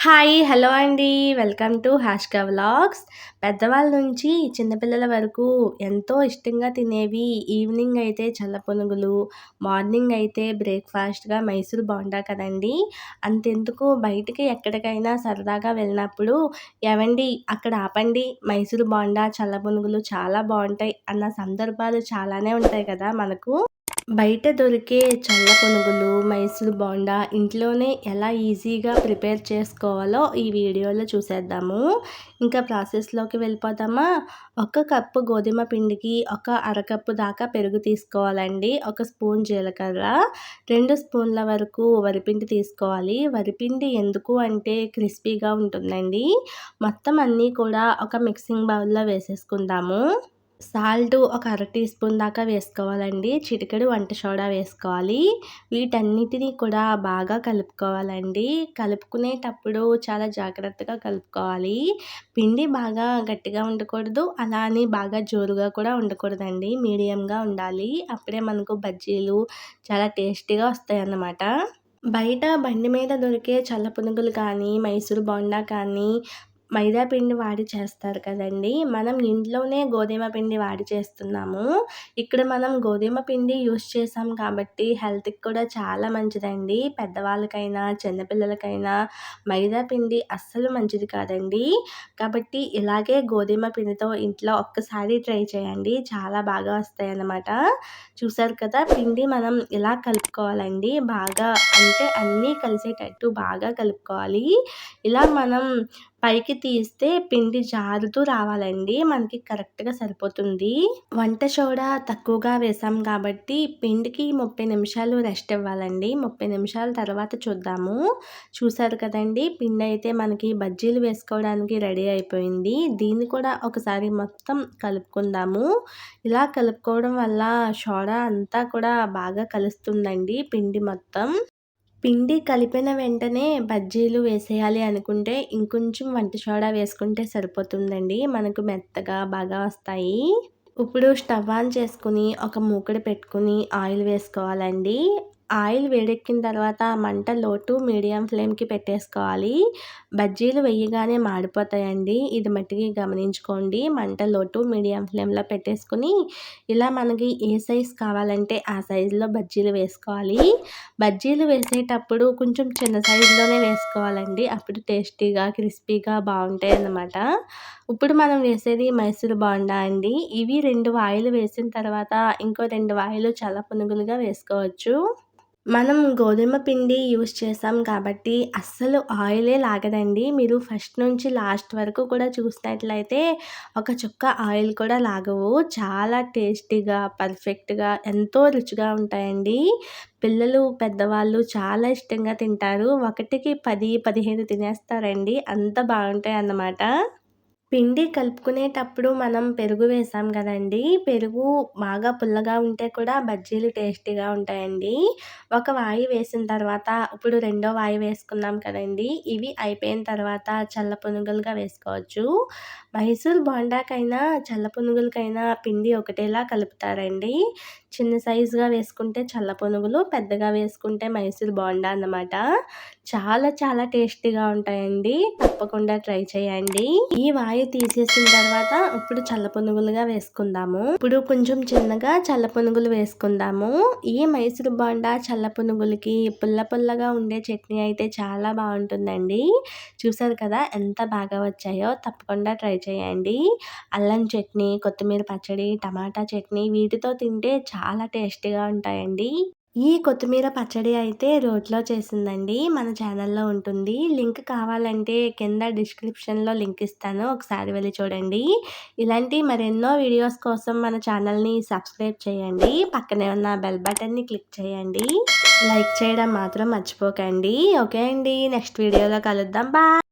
Hi hello అండి. Welcome to Hashka vlogs. పెద్దవాళ్ళ నుంచి చిన్నపిల్లల వరకు ఎంతో ఇష్టంగా తినేవి ఈవినింగ్ అయితే చల్ల పునుగులు మార్నింగ్ అయితే బ్రేక్ఫాస్ట్గా మైసూర్ బాగుంటా కదండి. అంతెందుకు? బయటికి ఎక్కడికైనా సరదాగా వెళ్ళినప్పుడు ఏవండి అక్కడ ఆపండి. మైసూర్ బాండా చల్ల పునుగులు చాలా బాగుంటాయి అన్న సందర్భాలు చాలానే ఉంటాయి కదా మనకు. బయట దొరికే చల్ల పునుగులు మైసూరు బోండా ఇంట్లోనే ఎలా ఈజీగా ప్రిపేర్ చేసుకోవాలో ఈ వీడియోలో చూసేద్దాము. ఇంకా ప్రాసెస్లోకి వెళ్ళిపోతామా ఒక కప్పు గోధుమ పిండికి ఒక అరకప్పు దాకా పెరుగు తీసుకోవాలండి. ఒక స్పూన్ జీలకర్ర రెండు స్పూన్ల వరకు వరిపిండి తీసుకోవాలి. వరిపిండి ఎందుకు అంటే క్రిస్పీగా ఉంటుందండి. మొత్తం అన్నీ కూడా ఒక మిక్సింగ్ బౌల్లో వేసేసుకుందాము. సాల్ట్ ఒక అర టీ స్పూన్ దాకా వేసుకోవాలండి. చిటికెడు వంట సోడా వేసుకోవాలి. వీటన్నిటినీ కూడా బాగా కలుపుకోవాలండి. కలుపుకునేటప్పుడు చాలా జాగ్రత్తగా కలుపుకోవాలి. పిండి బాగా గట్టిగా ఉండకూడదు. అలా అని బాగా జోరుగా కూడా ఉండకూడదండి. మీడియంగా ఉండాలి. అప్పుడే మనకు బజ్జీలు చాలా టేస్టీగా వస్తాయి అన్నమాట బయట బండి మీద దొరికే చల్ల పునుగులు కానీ మైసూర్ బోండా కానీ మైదా పిండి వాడి చేస్తారు కదండి. మనం ఇంట్లోనే గోధుమ పిండి వాడి చేస్తున్నాము. ఇక్కడ మనం గోధుమ పిండి యూస్ చేసాం కాబట్టి హెల్త్కి కూడా చాలా మంచిదండి. పెద్దవాళ్ళకైనా చిన్నపిల్లలకైనా మైదా పిండి అస్సలు మంచిది కాదండి. కాబట్టి ఇలాగే గోధుమ పిండితో ఇంట్లో ఒక్కసారి ట్రై చేయండి. చాలా బాగా వస్తాయి అన్నమాట చూసారు కదా పిండి మనం ఇలా కలుపుకోవాలండి. బాగా అంటే అన్నీ కలిసేటట్టు బాగా కలుపుకోవాలి. ఇలా మనం పైకి తీస్తే పిండి జారుతూ రావాలండి. మనకి కరెక్ట్గా సరిపోతుంది. వంట సోడా తక్కువగా వేసాం కాబట్టి పిండికి ముప్పై నిమిషాలు రెస్ట్ ఇవ్వాలండి. ముప్పై నిమిషాల తర్వాత చూద్దాము. చూసారు కదండి పిండి అయితే మనకి బజ్జీలు వేసుకోవడానికి రెడీ అయిపోయింది. దీన్ని కూడా ఒకసారి మొత్తం కలుపుకుందాము. ఇలా కలుపుకోవడం వల్ల సోడా అంతా కూడా బాగా కలుస్తుందండి పిండి మొత్తం. పిండి కలిపిన వెంటనే బజ్జీలు వేసేయాలి అనుకుంటే ఇంకొంచెం వంట సోడా వేసుకుంటే సరిపోతుందండి. మనకు మెత్తగా బాగా వస్తాయి. ఇప్పుడు స్టవ్ ఆన్ చేసుకుని ఒక మూకడ పెట్టుకుని ఆయిల్ వేసుకోవాలండి. ఆయిల్ వేడెక్కిన తర్వాత మంట లో టు మీడియం ఫ్లేమ్కి పెట్టేసుకోవాలి. బజ్జీలు వేయగానే మాడిపోతాయండి. ఇది మట్టికి గమనించుకోండి. మంట లో టు మీడియం ఫ్లేమ్లో పెట్టేసుకుని ఇలా మనకి ఏ సైజ్ కావాలంటే ఆ సైజులో బజ్జీలు వేసుకోవాలి. బజ్జీలు వేసేటప్పుడు కొంచెం చిన్న సైజులోనే వేసుకోవాలండి. అప్పుడు టేస్టీగా క్రిస్పీగా బాగుంటాయి అన్నమాట ఇప్పుడు మనం వేసేది మైసూర్ బాండా అండి. ఇవి రెండు వాయిలు వేసిన తర్వాత ఇంకో రెండు వాయిలు చాలా పునుగులుగా వేసుకోవచ్చు. మనం గోధుమ పిండి యూస్ చేసాం కాబట్టి అస్సలు ఆయిలే లాగదండి. మీరు ఫస్ట్ నుంచి లాస్ట్ వరకు కూడా చూసినట్లయితే ఒక చుక్క ఆయిల్ కూడా లాగవు. చాలా టేస్టీగా పర్ఫెక్ట్గా ఎంతో రుచిగా ఉంటాయండి. పిల్లలు పెద్దవాళ్ళు చాలా ఇష్టంగా తింటారు. ఒకటికి పది పదిహేను తినేస్తారండి. అంత బాగుంటాయి అన్నమాట పిండి కలుపుకునేటప్పుడు మనం పెరుగు వేసాం కదండి. పెరుగు బాగా పుల్లగా ఉంటే కూడా బజ్జీలు టేస్టీగా ఉంటాయండి. ఒక వాయి వేసిన తర్వాత ఇప్పుడు రెండో వాయి వేసుకున్నాం కదండి. ఇవి అయిపోయిన తర్వాత చల్ల పునుగులుగా వేసుకోవచ్చు. మైసూర్ బోండాకైనా చల్ల పునుగులకైనా పిండి ఒకటేలా కలుపుతారండి. చిన్న సైజుగా వేసుకుంటే చల్ల పునుగులు పెద్దగా వేసుకుంటే మైసూర్ బోండా అన్నమాట. చాలా చాలా టేస్టీగా ఉంటాయండి. తప్పకుండా ట్రై చేయండి. ఈ వాయు తీసేసిన తర్వాత ఇప్పుడు చల్ల పునుగులుగా వేసుకుందాము. ఇప్పుడు కొంచెం చిన్నగా చల్ల పునుగులు వేసుకుందాము. ఈ మైసూర్ బోండా చల్ల పునుగులకి పుల్ల పుల్లగా ఉండే చట్నీ అయితే చాలా బాగుంటుందండి. చూసారు కదా ఎంత బాగా వచ్చాయో? తప్పకుండా ట్రై చేయండి. అల్లం చట్నీ కొత్తిమీర పచ్చడి టమాటా చట్నీ వీటితో తింటే చాలా చాలా టేస్టీగా ఉంటాయండి. ఈ కొత్తిమీర పచ్చడి అయితే రోట్లో చేసిందండి. మన ఛానల్లో ఉంటుంది. లింక్ కావాలంటే కింద డిస్క్రిప్షన్లో లింక్ ఇస్తాను. ఒకసారి వెళ్ళి చూడండి. ఇలాంటి మరెన్నో వీడియోస్ కోసం మన ఛానల్ని సబ్స్క్రైబ్ చేయండి. పక్కనే ఉన్న బెల్ బటన్ని క్లిక్ చేయండి. లైక్ చేయడం మాత్రం మర్చిపోకండి. ఓకే అండి. నెక్స్ట్ వీడియోలో కలుద్దాం. బాయ్!